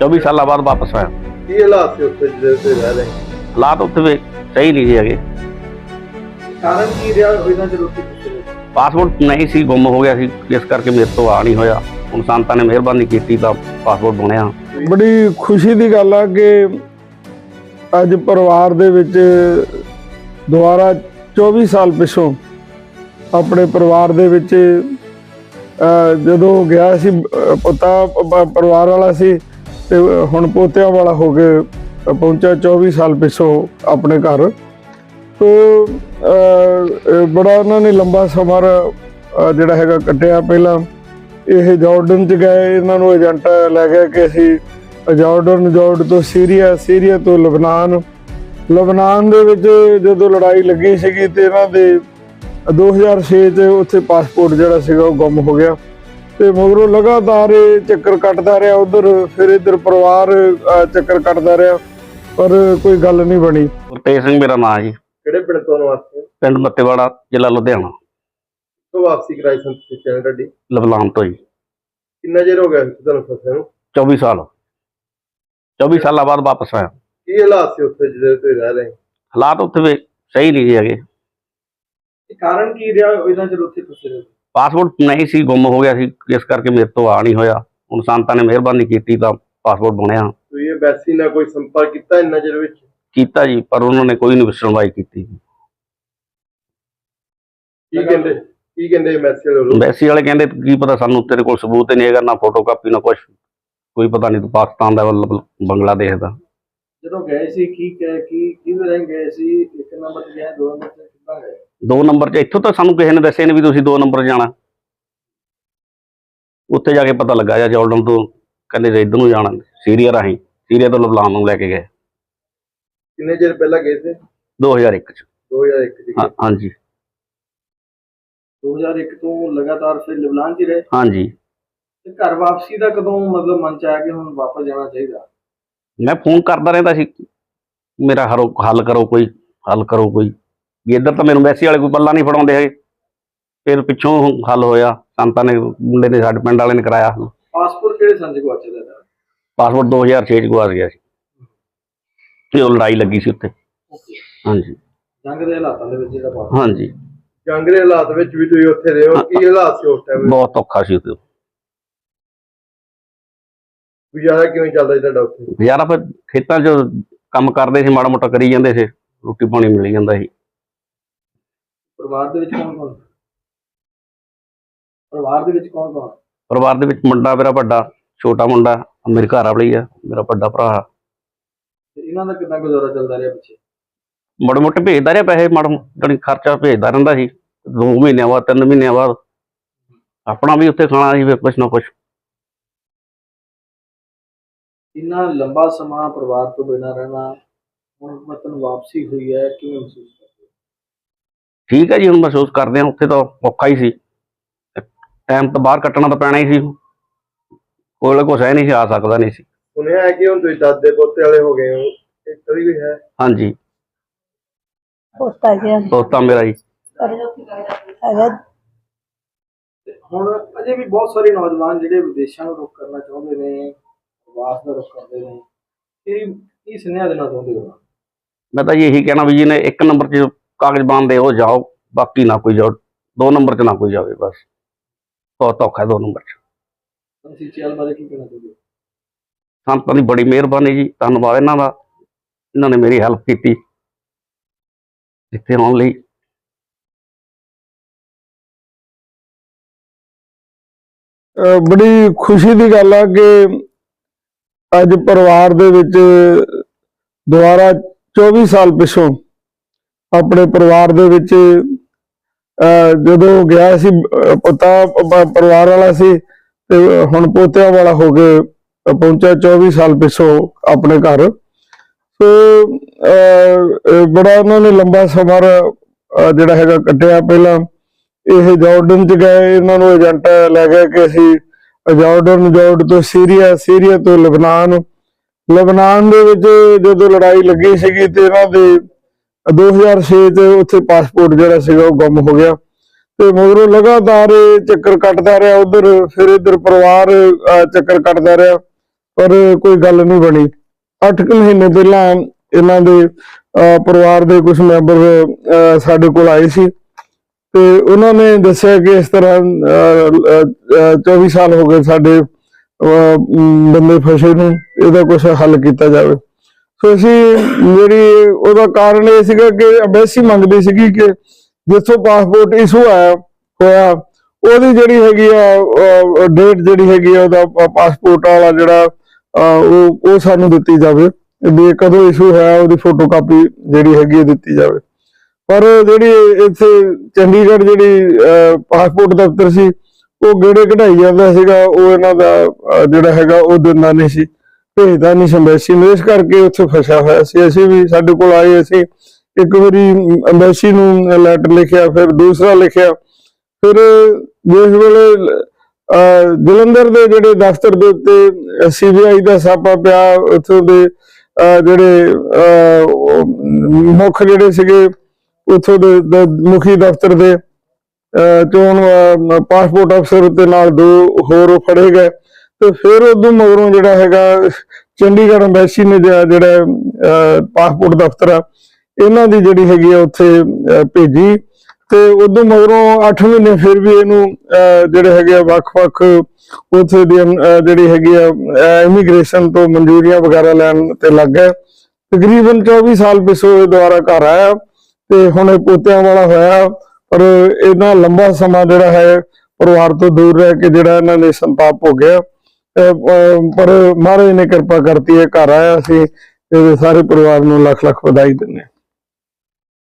24 ਸਾਲਾਂ ਬਾਅਦ ਵਾਪਸ ਆਇਆ। ਕੀ ਹਾਲਾਤ ਸੀ ਉੱਥੇ ਜਿਹੜੇ ਤੇ ਰਹਿ ਰਹੇ? ਹਾਲਾਤ ਉੱਥੇ ਵੀ ਸਹੀ ਨਹੀਂ ਸੀ ਹੈਗੇ। ਕਾਰਨ ਕੀ ਰਿਹਾ ਇਹਨਾਂ ਰੋਟੀ ਪੁੱਛਦੇ ਪਾਸਪੋਰਟ ਨਹੀਂ ਸੀ ਗੁੰਮ ਹੋ ਗਿਆ ਸੀ। ਇਸ ਕਰਕੇ ਮੇਰੇ ਤੋਂ ਆ ਨਹੀਂ ਹੋਇਆ। ਹੁਣ ਸੰਤਾਂ ਨੇ ਮਿਹਰਬਾਨੀ ਕੀਤੀ ਤਾਂ ਪਾਸਪੋਰਟ ਬਣਿਆ। ਬੜੀ ਖੁਸ਼ੀ ਦੀ ਗੱਲ ਆ ਕਿ ਅੱਜ ਪਰਿਵਾਰ ਦੇ ਵਿੱਚ ਦੁਬਾਰਾ 24 ਸਾਲ ਪਿਛੋਂ ਆਪਣੇ ਪਰਿਵਾਰ ਦੇ ਵਿੱਚ ਜਦੋਂ ਗਿਆ ਸੀ ਪੋਤਾ ਪਰਿਵਾਰ ਵਾਲਾ ਸੀ ਤੇ ਹੁਣ ਪੋਤਿਆਂ ਵਾਲਾ ਹੋ ਕੇ ਪਹੁੰਚਿਆ 24 ਸਾਲ ਪਿਛੋਂ ਆਪਣੇ ਘਰ। ਤੋ ਬੜਾ ਉਹਨਾਂ ਨੇ ਲੰਬਾ ਸਮਾਂ ਜਿਹੜਾ ਹੈਗਾ ਕੱਟਿਆ ਪਹਿਲਾਂ। ਇਹ ਜਾਰਡਨ ਚ ਗਏ, ਇਹਨਾਂ ਨੂੰ ਏਜੰਟ ਲੈ ਗਿਆ ਕਿ ਅਸੀਂ ਜਾਰਡਨ, ਜਾਰਡ ਤੋਂ ਸੀਰੀਆ ਸੀਰੀਆ ਤੋਂ ਲਬਨਾਨ। ਲਬਨਾਨ ਦੇ ਵਿੱਚ ਜਦੋਂ ਲੜਾਈ ਲੱਗੀ ਸੀਗੀ ਤੇ ਇਹਨਾਂ ਦੇ 2006 ਚ ਉੱਥੇ ਪਾਸਪੋਰਟ ਜਿਹੜਾ ਸੀਗਾ ਉਹ ਗੁੰਮ ਹੋ ਗਿਆ। ਤੇ ਮਗਰੋਂ ਲਗਾਤਾਰ ਇਹ ਚੱਕਰ ਕੱਟਦਾ ਰਿਹਾ ਉਧਰ ਫਿਰ ਇੱਧਰ ਪਰਿਵਾਰ ਚੱਕਰ ਕੱਟਦਾ ਰਿਹਾ ਪਰ ਕੋਈ ਗੱਲ ਨਹੀਂ ਬਣੀ। ਗੁਰਤੇਜ ਸਿੰਘ ਮੇਰਾ ਨਾਮ ਜੀ। ਕਿਹੜੇ ਪਿੰਡ ਤੋਂ ਵਾਸਤੇ? ਪਿੰਡ ਮੱਤੇਵਾੜਾ ਜ਼ਿਲ੍ਹਾ ਲੁਧਿਆਣਾ। ਤੋਂ ਵਾਪਸੀ ਕਰਾਈ ਸੰਤ ਤੇ ਚੱਲ ਤੁਹਾਡੀ? ਲਬਨਾਨ ਤੋਂ ਜੀ। ਕਿੰਨਾ ਚਿਰ ਹੋ ਗਿਆ ਤੁਹਾਨੂੰ ਫਸੇ ਨੂੰ? 24 ਸਾਲ। 24 ਸਾਲਾਂ ਬਾਅਦ ਵਾਪਸ ਆਇਆ। ਕੀ ਹਾਲਾਤ ਸੀ ਉੱਥੇ ਜਿਹੜੇ ਤੇ ਰਹਿ ਰਹੇ? ਹਾਲਾਤ ਉੱਥੇ ਵੀ ਸਹੀ ਨਹੀਂ ਹੈਗੇ। ਕਾਰਨ ਕੀ ਰਿਹਾ? ਇਹਨਾਂ ਚ ਉੱਥੇ ਫਸੇ ਪਾਸਪੋਰਟ ਨਹੀਂ ਸੀ ਗੁੰਮ ਹੋ ਗਿਆ ਸੀ ਇਸ ਕਰਕੇ ਮੇਰੇ ਤੋਂ ਆ ਨਹੀਂ ਹੋਇਆ। ਹੁਣ ਸੰਤਾਂ ਨੇ ਮਿਹਰਬਾਨੀ ਕੀਤੀ ਤਾਂ ਪਾਸਪੋਰਟ ਬਣਿਆ। ਤੁਸੀਂ ਇਹ ਵੈਸੀ ਨਾਲ ਕੋਈ ਸੰਪਰਕ ਕੀਤਾ ਇੰਨਾ ਚਿਰ ਵਿੱਚ? ਕੀਤਾ ਜੀ ਪਰ ਉਹਨਾਂ ਨੇ ਕੋਈ ਨਹੀਂ ਸੁਣਵਾਈ ਕੀਤੀ। ਕੀ ਕਹਿੰਦੇ ਕੀ ਕਹਿੰਦੇ ਮੈਸੇਜ ਵੱਲੋਂ ਐਮਬੈਸੀ ਵਾਲੇ ਕਹਿੰਦੇ ਕੀ ਪਤਾ ਸਾਨੂੰ ਤੇਰੇ ਕੋਲ ਸਬੂਤ ਨਹੀਂ ਹੈਗਾ ਨਾ ਫੋਟੋ ਕਾਪੀ ਨਾ ਕੁਝ ਕੋਈ ਪਤਾ ਨਹੀਂ ਤੂੰ ਪਾਕਿਸਤਾਨ ਦਾ ਬੰਗਲਾਦੇਸ਼ ਦਾ। ਜਦੋਂ ਗਏ ਸੀ ਕੀ ਕਹਿ ਕੀ ਰਹਿ ਗਏ ਸੀ? ਇੱਕ ਨੰਬਰ ਤੇ ਗਏ ਦੋ ਨੰਬਰ ਤੇ ਕਿੱਦਾਂ ਗਏ? ਦੋ ਨੰਬਰ 'ਚ ਇੱਥੋਂ ਤਾਂ ਸਾਨੂੰ ਕਿਸੇ ਨੇ ਦੱਸਿਆ ਨਹੀਂ ਵੀ ਤੁਸੀਂ ਦੋ ਨੰਬਰ ਜਾਣਾ। ਉੱਥੇ ਜਾ ਕੇ ਪਤਾ ਲੱਗਾ ਜਾਂ ਜਾਰਡਨ ਤੋਂ ਕਹਿੰਦੇ ਜੇ ਇੱਧਰ ਨੂੰ ਜਾਣਾ ਸੀਰੀਆ ਰਾਹੀਂ ਸੀਰੀਆ ਤੋਂ ਲਬਨਾਨ ਨੂੰ ਲੈ ਕੇ ਗਏ। ਕਿੰਨੇ ਚਿਰ ਪਹਿਲਾਂ ਗਏ ਸੀ? 2001 'ਚ। 2001 ਚ ਹਾਂ- ਹਾਂਜੀ। 2001 ਤੋਂ ਲਗਾਤਾਰ ਫਿਰ ਲਿਬਨਾਨ 'ਚ ਹੀ ਰਹੇ? ਹਾਂਜੀ। ਤੇ ਘਰ ਵਾਪਸੀ ਦਾ ਕਦੋਂ ਮਤਲਬ ਮਨ ਚ ਆਇਆ ਕਿ ਹੁਣ ਵਾਪਸ ਜਾਣਾ ਚਾਹੀਦਾ? ਮੈਂ ਫੋਨ ਕਰਦਾ ਰਹਿੰਦਾ ਸੀ। ਮੇਰਾ ਹਰੋ ਹੱਲ ਕਰੋ ਕੋਈ ਹੱਲ ਕਰੋ ਕੋਈ। ਵੀ ਇੱਧਰ ਤਾਂ ਮੈਨੂੰ ਵੈਸੀ ਵਾਲੇ ਕੋਈ ਪੱਲਾ ਨਹੀਂ ਫੜਾਉਂਦੇ ਹੈਗੇ। ਫਿਰ ਪਿੱਛੋਂ ਹੱਲ ਹੋਇਆ। ਸੰਤਾਂ ਨੇ ਮੁੰਡੇ ਨੇ ਸਾਡੇ ਪਿੰਡ ਵਾਲੇ ਨੇ ਕਰਾਇਆ। ਹੱਲ ਪਾਸਪੋਰਟ ਕਿਹੜੇ ਸੰਜ ਗਵਾਚੇ ਦਾ ਪਾਸਪੋਰਟ 2006 ਚ ਗਵਾਚ ਗਿਆ ਸੀ। ਤੇ ਉਹ ਲੜਾਈ ਲੱਗੀ ਸੀ ਉੱਥੇ। ਹਾਂਜੀ। ਜੰਗ ਦੇ ਹਾਲਾਤਾਂ ਦੇ ਵਿੱਚ ਜਿਹੜਾ ਪਾਸਪੋਰਟ ਹਾਂਜੀ। ਜੰਗ ਦੇ ਹਾਲਾਤ ਵਿੱਚ ਵੀ ਤੁਸੀਂ ਉੱਥੇ ਰਹੇ ਹੋ। ਕੀ ਹਾਲਾਤ ਸੀ ਉਸ ਟਾਈਮ ਬਹੁਤ ਔਖਾ ਸੀ ਉੱਥੇ। ਗੁਜ਼ਾਰਾ ਕਿਵੇਂ ਚੱਲਦਾ ਸੀ ਤੁਹਾਡਾ ਉੱਥੇ? ਯਾਰਾ ਫਿਰ ਖੇਤਾਂ 'ਚ ਕੰਮ ਕਰਦੇ ਸੀ ਮਾੜਾ ਮੋਟਾ ਕਰੀ ਜਾਂਦੇ ਸੀ। ਰੋਟੀ ਪਾਣੀ ਮਿਲ ਜਾਂਦਾ ਸੀ। ਪਰਿਵਾਰ ਦੇ ਵਿੱਚ ਕੌਣ ਕੌਣ? ਪਰਿਵਾਰ ਦੇ ਵਿੱਚ ਕੌਣ ਕੌਣ? ਪਰਿਵਾਰ ਦੇ ਵਿੱਚ ਮੁੰਡਾ ਮੇਰਾ ਵੱਡਾ ਛੋਟਾ ਮੁੰਡਾ ਮੇਰੇ ਘਰ ਵਾਲੀ ਆ ਮੇਰਾ ਵੱਡਾ ਭਰਾ। ਤੇ ਇਹਨਾਂ ਦਾ ਕਿੰਨਾ ਗੁਜ਼ਾਰਾ ਚੱਲਦਾ ਰਿਹਾ ਪਿੱਛੇ? ਮਾੜੇ ਮੋਟੇ ਭੇਜਦਾ ਰਿਹਾ ਪੈਸੇ ਮਾੜਾ ਜਣੀ ਖਰਚਾ ਭੇਜਦਾ ਰਹਿੰਦਾ ਸੀ। ਦੋ ਮਹੀਨਿਆਂ ਬਾਅਦ ਤਿੰਨ ਮਹੀਨਿਆਂ ਬਾਅਦ। ਆਪਣਾ ਵੀ ਉੱਥੇ ਖਾਣਾ ਸੀ ਫਿਰ ਕੁਛ ਨਾ ਕੁਛ। ਇੰਨਾ ਲੰਬਾ ਸਮਾਂ ਪਰਿਵਾਰ ਤੋਂ ਬਿਨਾਂ ਰਹਿਣਾ ਹੁਣ ਮਤਲਬ ਵਾਪਸੀ ਹੋਈ ਹੈ ਕਿਵੇਂ ਮਹਿਸੂਸ? ਠੀਕ ਹੈ ਜੀ ਹੁਣ ਮਹਿਸੂਸ ਕਰਦੇ ਹਾਂ ਉੱਥੇ ਤਾਂ ਔਖਾ ਹੀ ਸੀ। ਟਾਈਮ ਤਾਂ ਬਾਹਰ ਕੱਟਣਾ ਤਾਂ ਪੈਣਾ ਹੀ ਸੀ। ਕੋਲ ਕੁਛ ਹੈ ਨਹੀਂ ਸੀ ਆ ਸਕਦਾ ਨਹੀਂ ਸੀ। ਸੁਣਿਆ ਹੈ ਕਿ ਹੁਣ ਤੁਸੀਂ ਦਾਦੇ ਪੋਤੇ ਵਾਲੇ ਹੋ ਗਏ ਹੋ ਇਸ ਤਰ੍ਹਾਂ ਵੀ ਹੈ। ਹਾਂਜੀ। ਪੋਤਾ ਗਿਆ ਦੋਸਤਾਂ ਮੇਰਾ ਜੀ। ਹੈਗਾ। ਹੁਣ ਅਜੇ ਵੀ ਬਹੁਤ ਸਾਰੇ ਨੌਜਵਾਨ ਜਿਹੜੇ ਵਿਦੇਸ਼ਾਂ ਨੂੰ ਰੁਖ ਕਰਨਾ ਚਾਹੁੰਦੇ ਨੇ ਪ੍ਰਵਾਸ ਦਾ ਰੁਖ ਕਰਦੇ ਨੇ ਇਹ ਕੀ ਸੁਨੇਹਾ ਦੇਣਾ ਚਾਹੁੰਦੇ ਹੋ? ਮੈਂ ਤਾਂ ਜੀ ਇਹੀ ਕਹਿਣਾ ਵੀ ਜਿਹਨੇ ਇੱਕ ਨੰਬਰ 'ਚ ਕਾਗਜ਼ ਬਣਦੇ ਉਹ ਜਾਓ ਬਾਕੀ ਨਾ ਕੋਈ ਜਾਓ ਦੋ ਨੰਬਰ 'ਚ ਨਾ ਕੋਈ ਜਾਵੇ ਬਸ। ਬਹੁਤ ਔਖਾ ਦੋ ਨੰਬਰ 'ਚ। ਤੁਸੀਂ ਚੈਲ ਬਾਰੇ ਕੀ ਕਹਿਣਾ ਚਾਹੁੰਦੇ ਹੋ ਸੰਤਾਂ ਦੀ ਬੜੀ ਮਿਹਰਬਾਨੀ ਜੀ ਧੰਨਵਾਦ ਇਹਨਾਂ ਦਾ ਇਹਨਾਂ ਨੇ ਮੇਰੀ ਹੈਲਪ ਕੀਤੀ। ਇੱਥੇ ਆਉਣ ਲਈ। ਬੜੀ ਖੁਸ਼ੀ ਦੀ ਗੱਲ ਆ ਕਿ ਅੱਜ ਪਰਿਵਾਰ ਦੇ ਵਿੱਚ ਦੁਬਾਰਾ 24 ਸਾਲ ਪਿਛੋਂ ਆਪਣੇ ਪਰਿਵਾਰ ਦੇ ਵਿੱਚ ਜਦੋਂ ਗਿਆ ਸੀ, ਅਹ ਪਰਿਵਾਰ ਵਾਲਾ ਸੀ, ਤੇ ਹੁਣ ਪੋਤਿਆਂ ਵਾਲਾ ਹੋ ਕੇ ਪਹੁੰਚਿਆ 24 ਸਾਲ ਪਿਛੋਂ ਆਪਣੇ ਘਰ। ਸੋ ਬੜਾ ਉਹਨਾਂ ਨੇ ਲੰਬਾ ਸਮਾਂ ਜਿਹੜਾ ਹੈਗਾ ਕੱਟਿਆ ਪਹਿਲਾਂ। ਇਹ ਜਾਰਡਨ ਚ ਗਏ, ਇਹਨਾਂ ਨੂੰ ਏਜੰਟ ਲੈ ਗਏ ਕਿ ਅਸੀਂ ਜਾਰਡਨ, ਜਾਰਡ ਤੋਂ ਸੀਰੀਆ ਸੀਰੀਆ ਤੋਂ ਲਬਨਾਨ। ਲਬਨਾਨ ਦੇ ਵਿੱਚ ਜਦੋਂ ਲੜਾਈ ਲੱਗੀ ਸੀਗੀ ਤੇ ਇਹਨਾਂ ਦੇ 2006 ਚ ਉੱਥੇ ਪਾਸਪੋਰਟ ਜਿਹੜਾ ਸੀਗਾ ਉਹ ਗੁੰਮ ਹੋ ਗਿਆ। ਤੇ ਮਗਰੋਂ ਲਗਾਤਾਰ ਚੱਕਰ ਕੱਟਦਾ ਰਿਹਾ ਉਧਰ ਫਿਰ ਇੱਧਰ ਪਰਿਵਾਰ ਚੱਕਰ ਕੱਟਦਾ ਰਿਹਾ ਪਰ ਕੋਈ ਗੱਲ ਨਹੀਂ ਬਣੀ। 8 ਮਹੀਨੇ ਪਹਿਲਾਂ ਇਹਨਾਂ ਦੇ ਪਰਿਵਾਰ ਦੇ ਕੁਝ ਮੈਂਬਰ ਸਾਡੇ ਕੋਲ ਆਏ ਸੀ। ਤੇ ਉਹਨਾਂ ਨੇ ਦੱਸਿਆ ਕਿ ਇਸ ਤਰ੍ਹਾਂ ਅਹ, ਅਹ, 24 ਸਾਲ ਹੋ ਗਏ ਸਾਡੇ ਬੰਦੇ ਫਸੇ ਨੂੰ ਇਹਦਾ ਕੁਝ ਹੱਲ ਕੀਤਾ ਜਾਵੇ। ਸੋ ਅਸੀਂ ਮੇਰੀ ਉਹਦਾ ਕਾਰਨ ਇਹ ਸੀਗਾ ਕਿ ਅਬੈਸੀ ਮੰਗਦੀ ਸੀਗੀ ਕਿ ਜਿੱਥੋਂ ਪਾਸਪੋਰਟ ਇਸ਼ੂ ਆਇਆ ਹੋਇਆ, ਉਹਦੀ ਜਿਹੜੀ ਹੈਗੀ ਆ ਡੇਟ ਜਿਹੜੀ ਹੈਗੀ ਆ ਉਹਦਾ ਪਾਸਪੋਰਟ ਵਾਲਾ ਜਿਹੜਾ ਉਹ ਉਹ ਸਾਨੂੰ ਦਿੱਤੀ ਜਾਵੇ ਵੀ ਕਦੋਂ ਇਸ਼ੂ ਹੋਇਆ, ਉਹਦੀ ਫੋਟੋ ਕਾਪੀ ਜਿਹੜੀ ਹੈਗੀ ਹੈ ਦਿੱਤੀ ਜਾਵੇ। ਪਰ ਜਿਹੜੀ ਇੱਥੇ ਚੰਡੀਗੜ੍ਹ ਜਿਹੜੀ ਪਾਸਪੋਰਟ ਦਫ਼ਤਰ ਸੀ, ਉਹ ਗੇੜੇ ਕਢਾਈ ਜਾਂਦਾ ਸੀਗਾ, ਉਹ ਇਹਨਾਂ ਦਾ ਜਿਹੜਾ ਹੈਗਾ, ਉਹ ਦਿੰਦਾ ਨਹੀਂ ਸੀ। ਭੇਜਦਾ ਨਹੀਂ ਸੀ ਨੂੰ। ਇਸ ਕਰਕੇ ਉੱਥੇ ਫਸਿਆ ਹੋਇਆ ਸੀ। ਅਸੀਂ ਵੀ ਸਾਡੇ ਕੋਲ ਆਏ ਅਸੀਂ। ਇੱਕ ਵਾਰੀ ਅੰਬੈਸੀ ਨੂੰ ਲੈਟਰ ਲਿਖਿਆ, ਫਿਰ ਦੂਸਰਾ ਲਿਖਿਆ। ਫਿਰ ਜਿਸ ਵੇਲੇ ਜਲੰਧਰ ਦੇ ਜਿਹੜੇ ਦਫ਼ਤਰ ਦੇ ਉੱਤੇ ਸੀਬੀਆਈ ਦਾ ਛਾਪਾ ਪਿਆ, ਉੱਥੋਂ ਦੇ ਜਿਹੜੇ ਮੁੱਖ ਜਿਹੜੇ ਸੀਗੇ, ਉੱਥੋਂ ਦੇ ਮੁਖੀ ਦਫ਼ਤਰ ਦੇ ਚੋਣ ਪਾਸਪੋਰਟ ਅਫਸਰ ਤੇ ਨਾਲ ਦੋ ਹੋਰ ਫੜੇ ਗਏ। ਤੇ ਫਿਰ ਉਦੋਂ ਮਗਰੋਂ ਜਿਹੜਾ ਹੈਗਾ ਚੰਡੀਗੜ੍ਹ ਐਮਬੈਸੀ ਨੇ ਜਿਹੜਾ ਜਿਹੜਾ, ਅਹ, ਪਾਸਪੋਰਟ ਦਫ਼ਤਰ ਆ ਇਹਨਾਂ ਦੀ ਜਿਹੜੀ ਹੈਗੀ ਆ ਉੱਥੇ ਭੇਜੀ। ਤੇ ਉਦੋਂ ਮਗਰੋਂ 8 ਮਹੀਨੇ ਫਿਰ ਵੀ ਇਹਨੂੰ ਅਹ, ਜਿਹੜੇ ਹੈਗੇ ਆ ਵੱਖ-ਵੱਖ ਉੱਥੇ ਦੀ ਜਿਹੜੀ ਹੈਗੀ ਆ ਇਮੀਗ੍ਰੇਸ਼ਨ ਤੋਂ ਮਨਜ਼ੂਰੀਆਂ ਵਗੈਰਾ ਲੈਣ ਤੇ ਲੱਗ ਗਿਆ ਤਕਰੀਬਨ 24 ਸਾਲ ਪਿਛੋਂ ਇਹ ਦੁਆਰਾ ਘਰ ਆਇਆ ਤੇ ਹੁਣ ਇਹ ਪੋਤਿਆਂ ਵਾਲਾ ਹੋਇਆ। ਪਰ ਇਹਨਾਂ ਲੰਬਾ ਸਮਾਂ ਜਿਹੜਾ ਹੈ ਪਰਿਵਾਰ ਤੋਂ ਦੂਰ ਰਹਿ ਕੇ ਜਿਹੜਾ ਇਹਨਾਂ ਨੇ ਸੰਤਾਪ ਹੋ ਗਿਆ ਪਰ ਮਹਾਰਾਜ ਨੇ ਕਿਰਪਾ ਕਰਤੀ ਹੈ, ਘਰ ਆਇਆ ਸੀ ਇਹਦੇ ਸਾਰੇ ਪਰਿਵਾਰ ਨੂੰ ਲੱਖ ਲੱਖ ਵਧਾਈ ਦਿੰਦੇ ਹਾਂ।